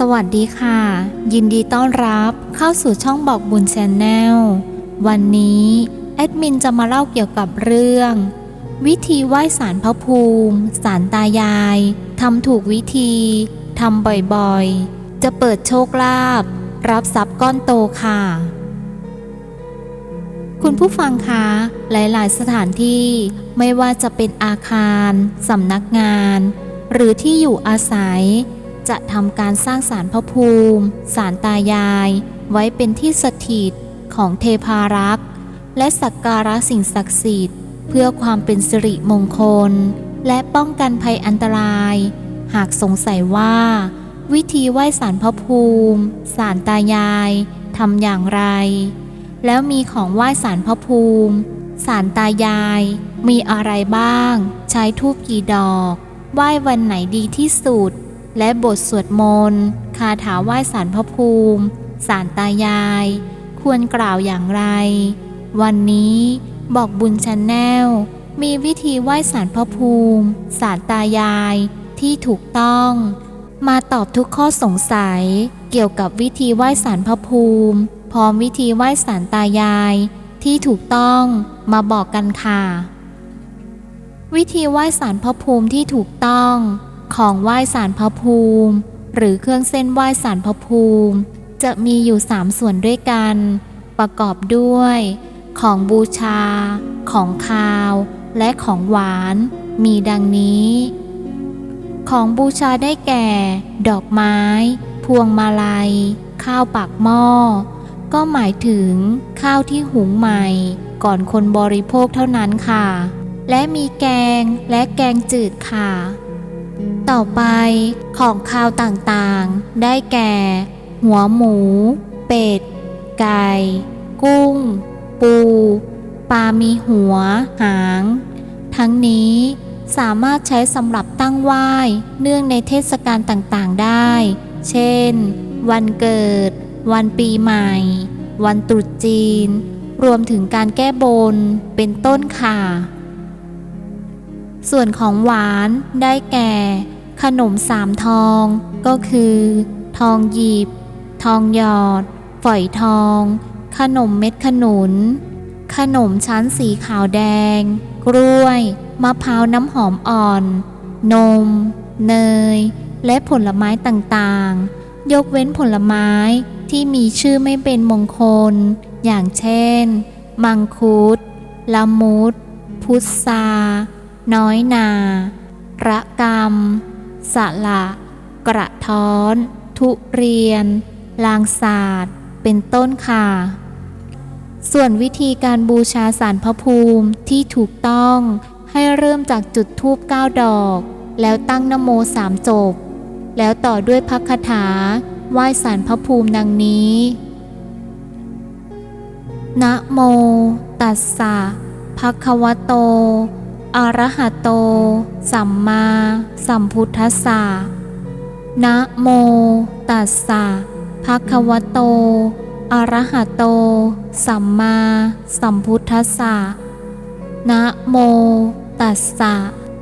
สวัสดีค่ะ ยินดีต้อนรับเข้าสู่ช่องบอกบุญแชนแนลวันนี้ แอดมินจะมาเล่าเกี่ยวกับเรื่อง วิธีไหว้สารพระภูมิสารตายายทำถูกวิธีทำบ่อยๆ จะเปิดโชคลาภรับทรัพย์ก้อนโตค่ะ คุณผู้ฟังคะหลายๆ สถานที่ไม่ว่าจะเป็นอาคารสำนักงาน หรือที่อยู่อาศัย จะทำการสร้างสารพระภูมิ สารตายาย ไว้เป็นที่สถิตของเทพารักษ์ และสักการะสิ่งศักดิ์สิทธิ์ เพื่อความเป็นสิริมงคล และป้องกันภัยอันตราย หากสงสัยว่า วิธีไหว้สารพระภูมิ สารตายายทำอย่างไร แล้วมีของไหว้สารพระภูมิ สารตายาย มีอะไรบ้าง ใช้ทูบกี่ดอก ไหว้วันไหนดีที่สุด และบทสวดมนต์ คาถาไหว้สารพระภูมิ สารตายาย ควรกล่าวอย่างไร วันนี้บอกบุญชนแนล มีวิธีไหว้สารพระภูมิ สารตายายที่ถูกต้อง มาตอบทุกข้อสงสัย เกี่ยวกับวิธีไหว้สารพระภูมิ พร้อมวิธีไหว้สารตายาย ที่ถูกต้องมาบอกกันค่ะ วิธีไหว้สารพระภูมิที่ถูกต้อง ของไหว้สารพระภูมิ หรือเครื่องเส้นไหว้สารพระภูมิ จะมีอยู่สามส่วนด้วยกัน ประกอบด้วย ของบูชา ของคาว และของหวาน มีดังนี้ ของบูชาได้แก่ ดอกไม้ พวงมาลัย ข้าวปากหม้อ ก็หมายถึงข้าวที่หุงใหม่ ก่อนคนบริโภคเท่านั้นค่ะ และมีแกงและแกงจืดค่ะ ต่อไปของข้าวต่างๆ ได้แก่ หัวหมู เป็ด ไก่ กุ้ง ปู ปลามีหัว หาง ทั้งนี้สามารถใช้สำหรับตั้งไหว้เนื่องในเทศกาลต่างๆได้ เช่น วันเกิด วันปีใหม่ วันตรุษจีน รวมถึงการแก้บน เป็นต้นค่ะ ส่วนของหวานได้แก่ ขนมสามทอง ก็คือ ทองหยิบ ทองหยอด ฝอยทอง ขนมเม็ดขนุน ขนมชั้นสีขาวแดง กล้วย มะพร้าวน้ำหอมอ่อน นม เนย และผลไม้ต่างๆ ยกเว้นผลไม้ที่มีชื่อไม่เป็นมงคล อย่างเช่น มังคุดละมุด พุทรา น้อยนา ระกำสะละ กระท้อน ทุเรียน ลางศาสตร์ เป็นต้นค่ะ ส่วนวิธีการบูชาสารพระภูมิที่ถูกต้องให้เริ่มจากจุดธูปเก้าดอก แล้วตั้งนโมสามจบ แล้วต่อด้วยพักคาถาไหว้สารพระภูมิดังนี้นะโม ตัสสะภะคะวะโต อระหะโต สัมมาสัมพุทธัสสะนะโมตัสสะภะคะวะโต อระหะโต สัมมาสัมพุทธัสสะนะโมตัสสะ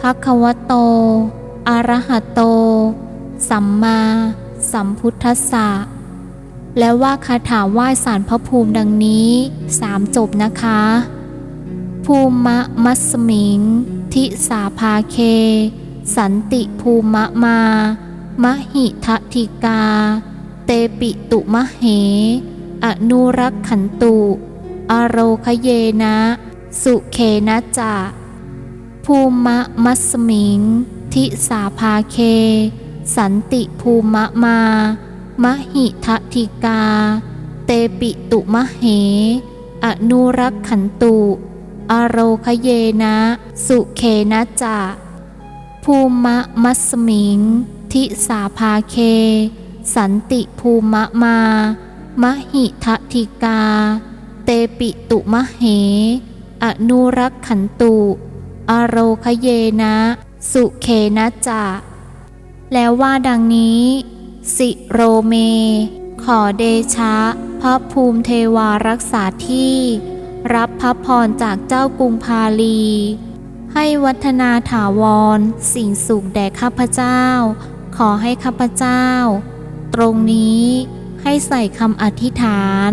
ภะคะวะโต อระหะโต สัมมาสัมพุทธัสสะและว่าคาถาไหว้สารพระภูมิดังนี้สามจบนะคะ ภูมะมัสมิง ทิสาภาเค สันติภูมะมามหิทธิกา เตปิตุมะเห อนุรักขันตุ อโรคเยนะ สุเคนะจะภูมะมัสมิง ทิสาภาเค สันติภูมะมามหิทธิกา เตปิตุมะเห อนุรักขันตุ อโรคเยนะ สุเคนะจะภูมะมัสมิง ทิสาภาเค สันติภูมะมามหิทธิกา เตปิตุมะเห อนุรักขันตุ อโรคเยนะ สุเคนะจะแล้วว่าดังนี้ สิโรเม ขอเดชะ พระภูมิเทวารักษาที่ รับพระพรจากเจ้ากรุงพาลี ให้วัฒนาถาวร สิ่งสุขแด่ข้าพเจ้า ขอให้ข้าพเจ้า ตรงนี้ให้ใส่คำอธิษฐาน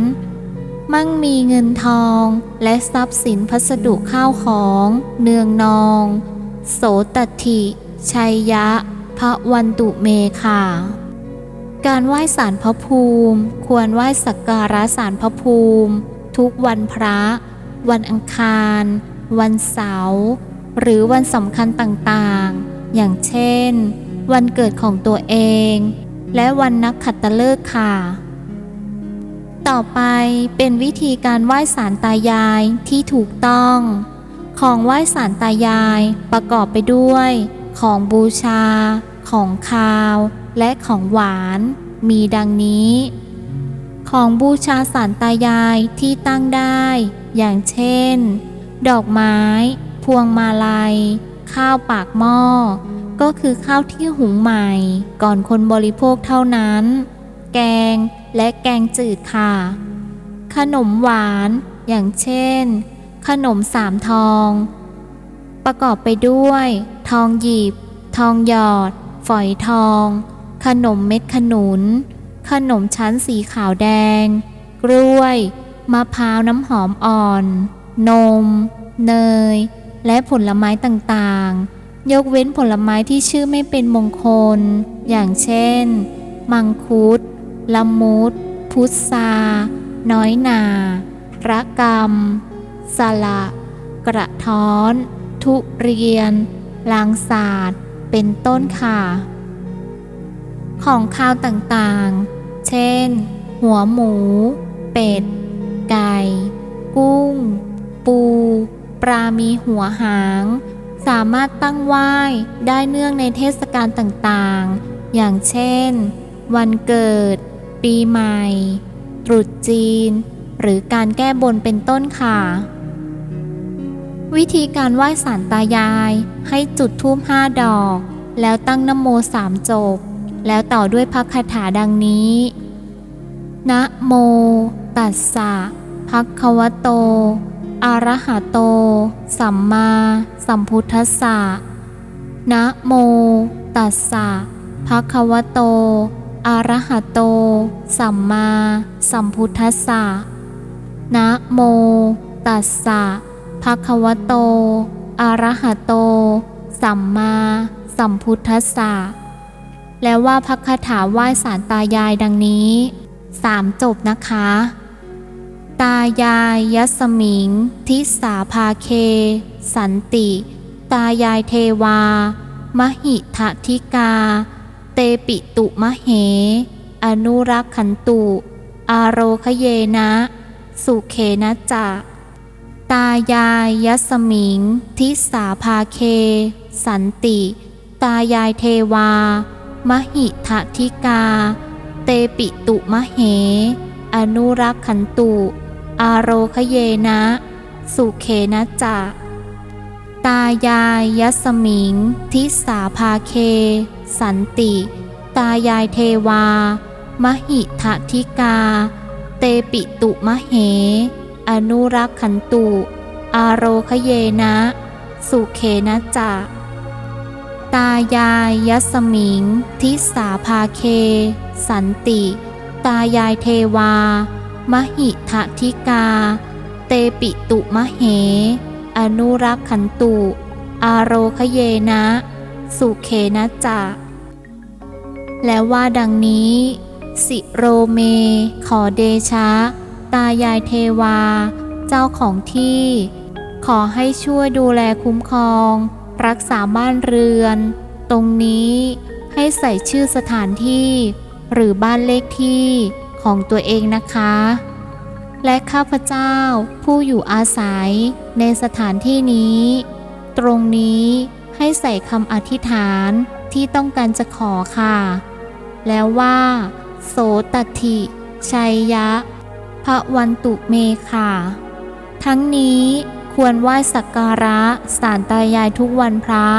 มั่งมีเงินทองและทรัพย์สินพัสดุข้าวของเนืองนอง โสตถิชัยยะ พระวันตุเมค่ะการไหว้สารพระภูมิ ควรไหว้สักการะสารพระภูมิ ทุกวันพระ วันอังคาร วันเสาร์หรือวันสำคัญต่างๆ อย่างเช่น วันเกิดของตัวเอง และวันนักขัตฤกษ์ค่ะ ต่อไปเป็นวิธีการไหว้สารตายายที่ถูกต้อง ของไหว้สารตายายประกอบไปด้วย ของบูชา ของคาว และของหวาน มีดังนี้ ของบูชาสารตายายที่ตั้งได้ อย่างเช่น ดอกไม้ พวงมาลัย ข้าวปากหม้อ ก็คือข้าวที่หุงใหม่ ก่อนคนบริโภคเท่านั้น แกงและแกงจืดค่ะ ขนมหวาน อย่างเช่น ขนมสามทอง ประกอบไปด้วย ทองหยิบ ทองหยอด ฝอยทอง ขนมเม็ดขนุน ขนมชั้นสีขาวแดง กล้วย มะพร้าวน้ำหอมอ่อน นม เนย และผลไม้ต่างๆ ยกเว้นผลไม้ที่ชื่อไม่เป็นมงคล อย่างเช่น มังคุดละมุด พุทราน้อยนาระกำสละกระท้อน ทุเรียน ลางศาสตร์ เป็นต้นค่ะ ของข้าวต่างๆ เช่น หัวหมู เป็ด ไก่ กุ้ง ปู ปลามีหัวหาง สามารถตั้งไหว้ได้เนื่องในเทศกาลต่างๆ อย่างเช่น วันเกิด ปีใหม่ ตรุษจีน หรือการแก้บนเป็นต้นค่ะวิธีการไหว้สารตายายให้จุดธูปห้าดอก แล้วตั้งนโมสามจบ แล้วต่อด้วยพระคาถาดังนี้ นะโม ตัสสะภะคะวะโต อะระหะโต สัมมาสัมพุทธัสสะ นะโม ตัสสะภะคะวะโต อะระหะโต สัมมาสัมพุทธัสสะ นะโม ตัสสะภะคะวะโต อะระหะโต สัมมาสัมพุทธัสสะ แล้วว่าพระคาถาไหว้สารตายายดังนี้สามจบนะคะ ตายายยัสมิง ทิสาภาเค สันติ ตายายเทวา มหิทะธิกา เตปิตุมะเห อนุรักขันตุ อาโรคเยนะ สุเขนะจะตายายยัสมิง ทิสาภาเค สันติ ตายายเทวา มหิทะธิกา เตปิตุมะเห อนุรักขันตุ อาโรคเยนะ สุเขนะจะตายายยสมิง ทิสาภาเค สันติ ตายายเทวา มหิทะธิกา เตปิตุมะเห อนุรักขันตุ อาโรคเยนะ สุเขนะจะ ตายายยสมิง ทิสาภาเค สันติ ตายายเทวา มหิทธิกา เตปิตุมะเห อนุรักขันตุ อาโรคเยนะ สุเขนะจะแล้วว่าดังนี้ สิโรเม ขอเดชะ ตายายเทวา เจ้าของที่ ขอให้ช่วยดูแลคุ้มครอง รักษาบ้านเรือน ตรงนี้ให้ใส่ชื่อสถานที่ หรือบ้านเลขที่ของตัวเองนะคะ และข้าพเจ้าผู้อยู่อาศัยในสถานที่นี้ ตรงนี้ให้ใส่คำอธิษฐานที่ต้องการจะขอค่ะ แล้วว่า โสตถิชัยยะพระวันตุเมค่ะ ทั้งนี้ ควรไหว้สักการะสารตายายทุกวันพระ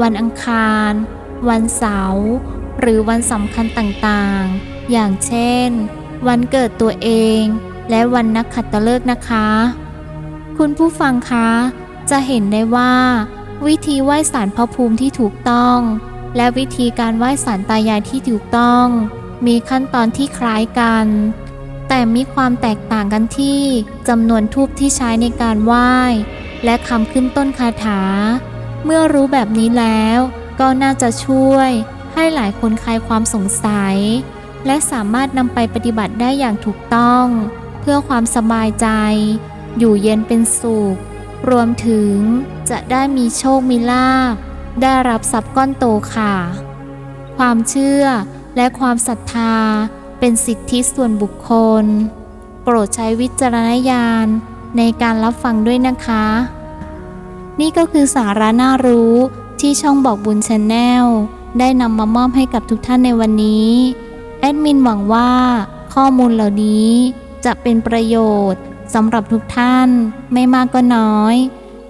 วันอังคาร วันเสาร์ หรือวันสำคัญต่างๆ อย่างเช่น วันเกิดตัวเอง และวันนักขัตฤกษ์นะคะ คุณผู้ฟังคะ จะเห็นได้ว่า วิธีไหว้สารพระภูมิที่ถูกต้อง และวิธีการไหว้สารตายายที่ถูกต้อง มีขั้นตอนที่คล้ายกัน แต่มีความแตกต่างกันที่จำนวนทูบที่ใช้ในการไหว้ และคำขึ้นต้นคาถา เมื่อรู้แบบนี้แล้ว ก็น่าจะช่วย ให้หลายคนคลายความสงสัย และสามารถนำไปปฏิบัติได้อย่างถูกต้อง เพื่อความสบายใจ อยู่เย็นเป็นสุข รวมถึงจะได้มีโชคมีลาภได้รับทรัพย์ก้อนโตค่ะ ความเชื่อและความศรัทธา เป็นสิทธิส่วนบุคคล โปรดใช้วิจารณญาณในการรับฟังด้วยนะคะ นี่ก็คือสาระน่ารู้ที่ช่องบอกบุญชาแนลได้นำมามอบให้กับทุกท่านในวันนี้ แอดมินหวังว่าข้อมูลเหล่านี้จะเป็นประโยชน์สำหรับทุกท่านไม่มากก็น้อย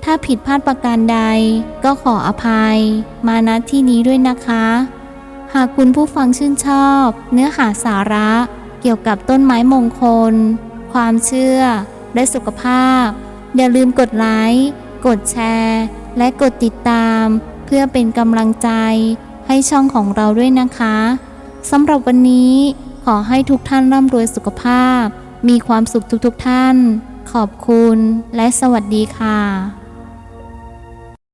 ถ้าผิดพลาดประการใดก็ขออภัย มาณที่นี้ด้วยนะคะ หากคุณผู้ฟังชื่นชอบ เนื้อหาสาระ เกี่ยวกับต้นไม้มงคล ความเชื่อ และสุขภาพ อย่าลืมกดไลค์กดแชร์ และกดติดตาม เพื่อเป็นกำลังใจ ให้ช่องของเราด้วยนะคะสำหรับวันนี้ขอให้ทุกท่านร่ำรวยสุขภาพ มีความสุขทุกๆท่าน ขอบคุณและสวัสดีค่ะ